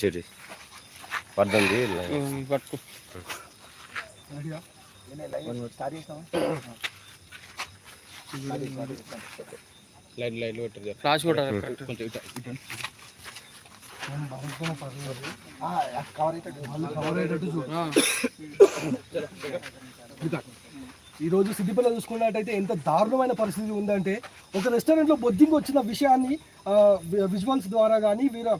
చెడి పద్దెనిమిది పట్టుకో లైట్ లైట్ పెట్టారు రాసి కొట్టారు కొంచెం ఇట్లా ఇటు. ఆ. ఈ రోజు సిద్దిపేట చూసుకున్నట్టయితే ఎంత దారుణమైన పరిస్థితి ఉందంటే ఒక రెస్టారెంట్లో బొద్దింగ్ వచ్చిన విషయాన్ని విజువల్స్ ద్వారా కానీ వీర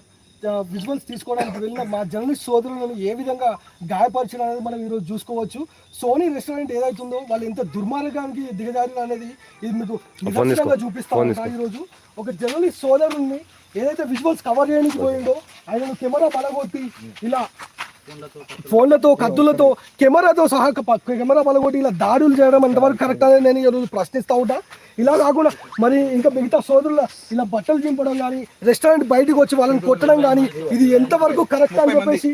విజువల్స్ తీసుకోవడానికి వెళ్ళిన మా జర్నలిస్ట్ సోదరులను ఏ విధంగా గాయపరిచిన అనేది మనం ఈరోజు చూసుకోవచ్చు. సోనీ రెస్టారెంట్ ఏదైతుందో వాళ్ళు ఎంత దుర్మార్గానికి దిగజారిన అనేది ఇది మీకు నిదర్శనంగా చూపిస్తా ఉంటా ఈరోజు. ఒక జర్నలిస్ట్ సోదరుల్ని ఏదైతే విజువల్స్ కవర్ చేయడానికి పోయిందో ఆయన కెమెరా బలగొట్టి ఇలా ఫోన్లతో కత్తులతో కెమెరాతో సహా కెమెరా పలగొట్టి ఇలా దాడులు చేయడం ఎంతవరకు కరెక్ట్ అనేది నేను ఈరోజు ప్రశ్నిస్తా ఉంటా. ఇలా కాకుండా మరి ఇంకా మిగతా సోదరుల ఇలా బట్టలు చింపడం కానీ రెస్టారెంట్ బయటకు వచ్చి వాళ్ళని కొట్టడం కానీ ఇది ఎంతవరకు కరెక్ట్ అని చెప్పేసి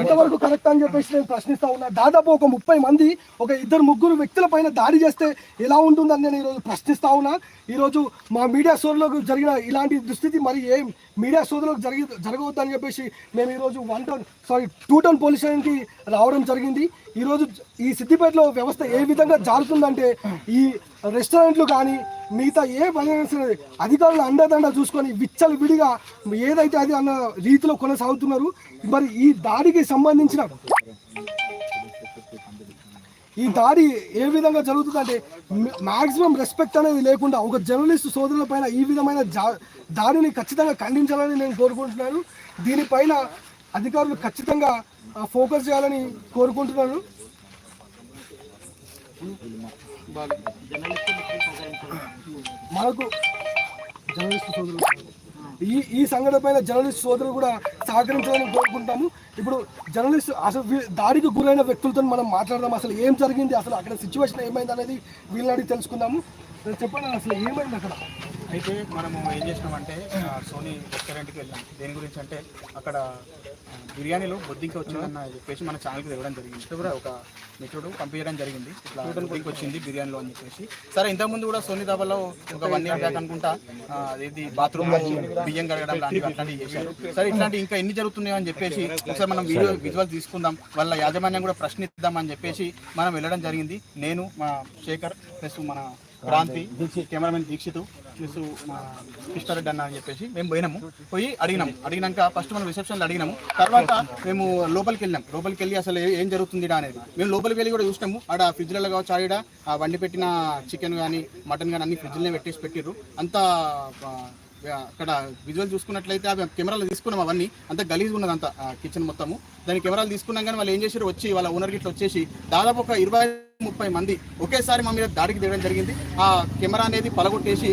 ఎంతవరకు కరెక్ట్ అని చెప్పేసి నేను ప్రశ్నిస్తా ఉన్నా. దాదాపు ఒక ముప్పై మంది ఒక ఇద్దరు ముగ్గురు వ్యక్తుల పైన దాడి చేస్తే ఎలా ఉంటుందని నేను ఈరోజు ప్రశ్నిస్తా ఉన్నా. ఈరోజు మా మీడియా సోదరులకు జరిగిన ఇలాంటి దుస్థితి మరి ఏం మీడియా సోదరులకు జరిగి జరగవద్దని చెప్పేసి మేము ఈరోజు one town sorry two town police స్టేషన్కి రావడం జరిగింది. ఈరోజు ఈ సిద్దిపేటలో వ్యవస్థ ఏ విధంగా జారుతుందంటే ఈ రెస్టారెంట్లు కానీ మిగతా ఏ పని అధికారులు అండదండ చూసుకొని విచ్చలు విడిగా ఏదైతే అది అన్న రీతిలో కొనసాగుతున్నారు మరి ఈ దాడికి సంబంధించిన ఈ దాడి ఏ విధంగా జరుగుతుందంటే మాక్సిమం రెస్పెక్ట్ అనేది లేకుండా ఒక జర్నలిస్ట్ సోదరుల పైన ఈ విధమైన జా- దాడిని ఖచ్చితంగా ఖండించాలని నేను కోరుకుంటున్నాను. దీనిపైన అధికారులు ఖచ్చితంగా ఫోకస్ చేయాలని కోరుకుంటున్నాను. మనకు జర్నలిస్ట్ సోదరులు. ఈ ఈ సంఘటన పైన జర్నలిస్ట్ సోదరులు కూడా సహకరించాలని కోరుకుంటాము. ఇప్పుడు జర్నలిస్ట్ అసలు దాడికి గురైన వ్యక్తులతో మనం మాట్లాడదాం. అసలు ఏం జరిగింది? అసలు అక్కడ సిచ్యువేషన్ ఏమైంది అనేది వీళ్ళని అడిగి తెలుసుకుందాము. చెప్పండి అసలు ఏమైంది అక్కడ? అయితే మనము ఏం చేసినామంటే సోనీ రెస్టారెంట్కి వెళ్ళాం. దేని గురించి అంటే అక్కడ బిర్యానీలో బొద్దింక వచ్చిందన్న చెప్పేసి మన ఛానల్కి తెవ్వడం జరిగింది. కూడా ఒక మిత్రుడు పంపించడం జరిగింది. ఇట్లా బొద్దింక వచ్చింది బిర్యానీలో అని చెప్పేసి. సరే ఇంతకుముందు కూడా సోనీ దాబాలో ఒక వన్ ఇయర్ బ్యాక్ అనుకుంటా ఇది బాత్రూమ్ బియ్యం కడగడం లాంటివి అట్లాంటివి చేశారు సరే ఇట్లాంటి ఇంకా ఎన్ని జరుగుతున్నాయో అని చెప్పేసి ఒకసారి మనం వీడియో విజువల్ తీసుకుందాం. వాళ్ళ యాజమాన్యం కూడా ప్రశ్నిద్దాం అని చెప్పేసి మనం వెళ్ళడం జరిగింది. నేను మా శేఖర్ ప్లస్ మన క్రాంతి కెమెరామెన్ దీక్షిత్ మిస్ మా కృష్ణారెడ్డి అన్న అని చెప్పేసి మేము పోయినాము. పోయి అడిగినాం అడిగినాక ఫస్ట్ మనం రిసెప్షన్లో అడిగినాము. తర్వాత మేము లోపలికి వెళ్ళాం లోపలికి వెళ్ళి అసలు ఏం జరుగుతుంది అనేది. మేము లోపలికి వెళ్ళి కూడా చూసినాము. ఆడ ఫ్రిడ్జ్లలో కావచ్చు ఆడ ఆ వండి పెట్టిన చికెన్ కానీ మటన్ కానీ అన్ని ఫ్రిడ్జ్లనే పెట్టేసి పెట్టిర్రు. అంతా అక్కడ విజువల్ చూసుకున్నట్లయితే అవి కెమెరాలు తీసుకున్నాం అవన్నీ. అంత గలీజ్ ఉన్నది అంత కిచెన్ మొత్తము. దాని కెమెరాలు తీసుకున్నాం కానీ వాళ్ళు ఏం చేశారు? వచ్చి వాళ్ళ ఓనర్ గిట్ల వచ్చేసి దాదాపు ఒక ఇరవై ముప్పై మంది ఒకేసారి మా మీద దాడికి దిగడం జరిగింది. ఆ కెమెరా అనేది పలగొట్టేసి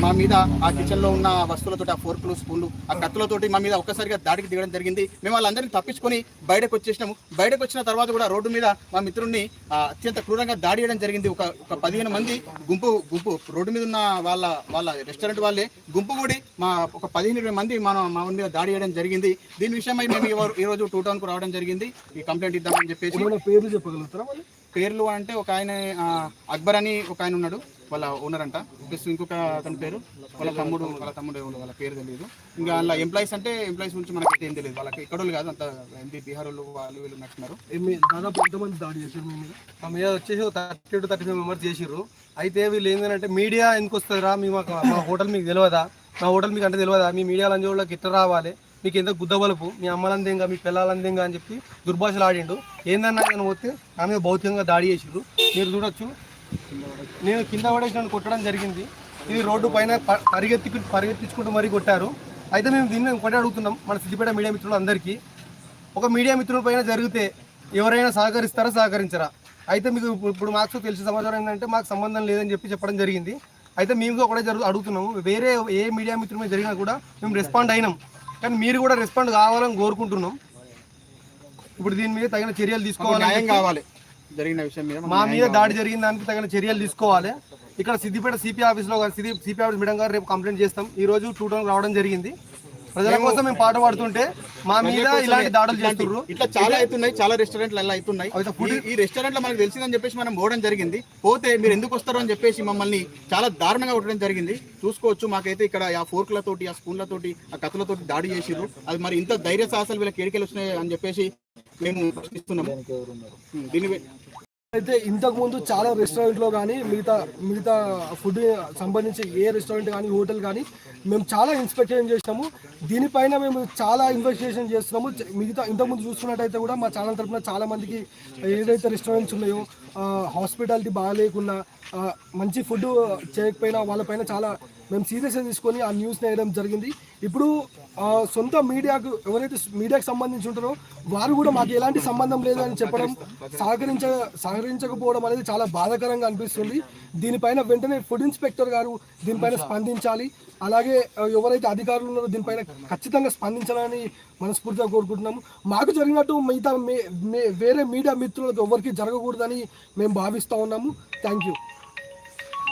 మా- మీద ఆ కిచెన్లో ఉన్న వస్తువులతో ఆ ఫోర్కులు స్పూన్లు ఆ కత్తులతోటి మా మీద ఒక్కసారిగా దాడికి దిగడం జరిగింది. మేము వాళ్ళందరినీ తప్పించుకొని బయటకు వచ్చేసినాము. బయటకు వచ్చిన తర్వాత కూడా రోడ్డు మీద మా మిత్రుడిని అత్యంత క్రూరంగా దాడి చేయడం జరిగింది. ఒక ఒక పదిహేను మంది గుంపు గుంపు రోడ్డు మీద ఉన్న వాళ్ళ వాళ్ళ రెస్టారెంట్ వాళ్ళే గుంపు కూడి మా ఒక పదిహేను ఇరవై మంది మన మా మీద దాడి చేయడం జరిగింది. దీని విషయమై మేము ఈ రోజు టూ టౌన్కు రావడం జరిగింది. ఈ కంప్లైంట్ ఇద్దామని చెప్పేసి పేర్లు చెప్పగలుగుతారా పేర్లు అంటే ఒక ఆయన అక్బర్ అని ఒక ఆయన ఉన్నాడు వాళ్ళ ఓనర్ అంట. ప్లస్ ఇంకొక అతని పేరు వాళ్ళ తమ్ముడు వాళ్ళ తమ్ముడు ఎవరు వాళ్ళ పేరు తెలియదు. ఇంకా వాళ్ళ ఎంప్లాయీస్ అంటే ఎంప్లాయీస్ గురించి మనకి ఏం తెలియదు. వాళ్ళకి ఇక్కడ కాదు అంత ఎంపీ బీహార్ వాళ్ళు వాళ్ళు వీళ్ళు నచ్చినారు దాదాపు ఎంతమంది దాడి చేశారు మీ మీద? మా మీద వచ్చేసి thirty to thirty five members చేసిర్రు అయితే వీళ్ళు ఏంటంటే మీడియా ఎందుకు వస్తుందిరా? మీ మాకు మా హోటల్ మీకు తెలియదా మా హోటల్ మీకు అంటే తెలియదా మీ మీడియా లంజోళ్ళకి ఇట్లా రావాలి. మీకు ఎంత గుద్దబలుపు మీ అమ్మలందేంగా మీ పిల్లలందేంగా అని చెప్పి దుర్భాషలు ఆడిండు ఏందన్నా నేను పోతే ఆమె మీద భౌతికంగా దాడి చేసిండు. మీరు చూడొచ్చు. నేను కింద పడేసి నన్ను కొట్టడం జరిగింది. ఇది రోడ్డు పైన పరిగెత్తి పరిగెత్తించుకుంటూ మరీ కొట్టారు. అయితే మేము దీన్ని ఒకటే అడుగుతున్నాం మన సిద్దిపేట మీడియా మిత్రులు అందరికీ. ఒక మీడియా మిత్రుల పైన జరిగితే ఎవరైనా సహకరిస్తారా సహకరించరా? అయితే మీకు ఇప్పుడు- మాకు తెలిసిన సమాచారం ఏంటంటే మాకు సంబంధం లేదని చెప్పి చెప్పడం జరిగింది. అయితే మేము కూడా జరుగు అడుగుతున్నాము. వేరే ఏ మీడియా మిత్రుల మీద జరిగినా కూడా మేము రెస్పాండ్ అయినాం. కానీ మీరు కూడా రెస్పాండ్ కావాలని కోరుకుంటున్నాం. ఇప్పుడు దీని మీద తగిన చర్యలు చెప్పి కావాలి. జరిగిన విషయం మీద మా మీద దాడి జరిగిన దానికి తగిన చర్యలు తీసుకోవాలి. ఇక్కడ సిద్దిపేట సిపి ఆఫీస్లో సిపి ఆఫీస్ మేడం గారు రేపు కంప్లైంట్ చేస్తాం. ఈ రోజు టూ టౌన్ రావడం జరిగింది. ప్రజల కోసం మేము పాట పాడుతుంటే మా మీద ఇలాంటి దాడులు చేస్తుర్రు. ఇట్లా చాలా అవుతున్నాయి చాలా రెస్టారెంట్లు అలా అవుతున్నాయి. ఈ- ఈ రెస్టారెంట్లో మనకు తెలిసిందని చెప్పేసి మనం పోవడం జరిగింది. పోతే మీరు ఎందుకు వస్తారు అని చెప్పేసి మమ్మల్ని చాలా దారుణంగా కొట్టడం జరిగింది. చూసుకోవచ్చు మాకైతే ఇక్కడ ఆ ఫోర్క్లతోటి ఆ స్పూన్లతోటి ఆ కత్తులతోటి దాడి చేసిర్రు. అది మరి ఇంత ధైర్య సాహసాలు వీళ్ళకి ఎడికెళ్ళి వచ్చినాయి అని చెప్పేసి మేము ప్రశ్నిస్తున్నాము. దీని అయితే ఇంతకుముందు చాలా రెస్టారెంట్లో కానీ మిగతా మిగతా ఫుడ్ సంబంధించి ఏ రెస్టారెంట్ కానీ హోటల్ కానీ మేము చాలా ఇన్స్పెక్షన్ చేసినాము దీనిపైన మేము చాలా ఇన్వెస్టిగేషన్ చేస్తున్నాము. మిగతా ఇంతకుముందు చూసుకున్నట్టయితే కూడా మా ఛానల్ తరఫున చాలామందికి ఏదైతే రెస్టారెంట్స్ ఉన్నాయో హాస్పిటాలిటీ బాగాలేకున్నా మంచి ఫుడ్ చేయకపోయినా వాళ్ళపైన చాలా మేము సీరియస్గా తీసుకొని ఆ న్యూస్ వేయడం జరిగింది. ఇప్పుడు సొంత మీడియాకు ఎవరైతే మీడియాకు సంబంధించి ఉంటారో వారు కూడా మాకు ఎలాంటి సంబంధం లేదని చెప్పడం సహకరించ సహకరించకపోవడం అనేది చాలా బాధాకరంగా అనిపిస్తుంది. దీనిపైన వెంటనే ఫుడ్ ఇన్స్పెక్టర్ గారు దీనిపైన స్పందించాలి. అలాగే ఎవరైతే అధికారులు ఉన్నారో దీనిపైన ఖచ్చితంగా స్పందించాలని మనస్ఫూర్తిగా కోరుకుంటున్నాము. మాకు జరిగినట్టు మిగతా మే- మే- వేరే మీడియా మిత్రులకు ఎవరికి జరగకూడదని మేము భావిస్తూ ఉన్నాము. Thank you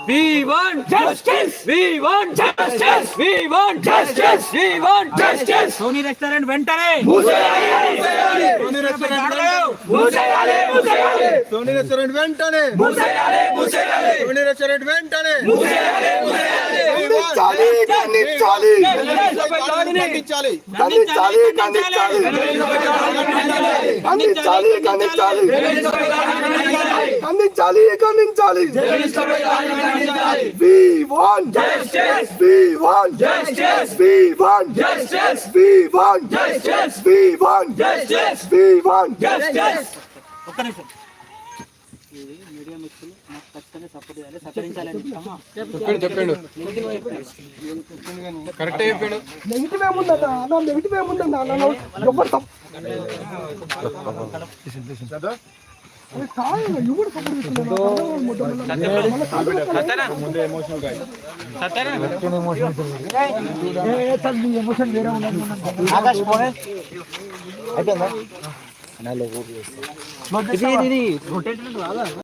We want justice! We want justice! We want justice! We want justice! Soni restaurant వెంటనే! సోనీ రెస్టారెంట్ వెంటనే! సోనీ రెస్టారెంట్ వెంటనే! ఖండించాలి ఖండించాలి ఖండించాలి ఖండించాలి ఖండించాలి ఖండించాలి ఖండించాలి ఖండించాలి ఖండించాలి We want justice. We want justice. We want justice. We want media మిత్రులు నాకు ఖచ్చితంగా సపోర్ట్ చేయాలి సహకరించాలని చెప్పాడు చెప్పాడు. కరెక్ట్ చెప్పాడు. నెగిటివ్ ఏముందా అన్న నెగిటివ్ ఏముందా అన్న ఎవరు తప్పు ఎమోషన్ వేరే అయిపోయిందా? ఇది ఇది రొటేట్ రాదా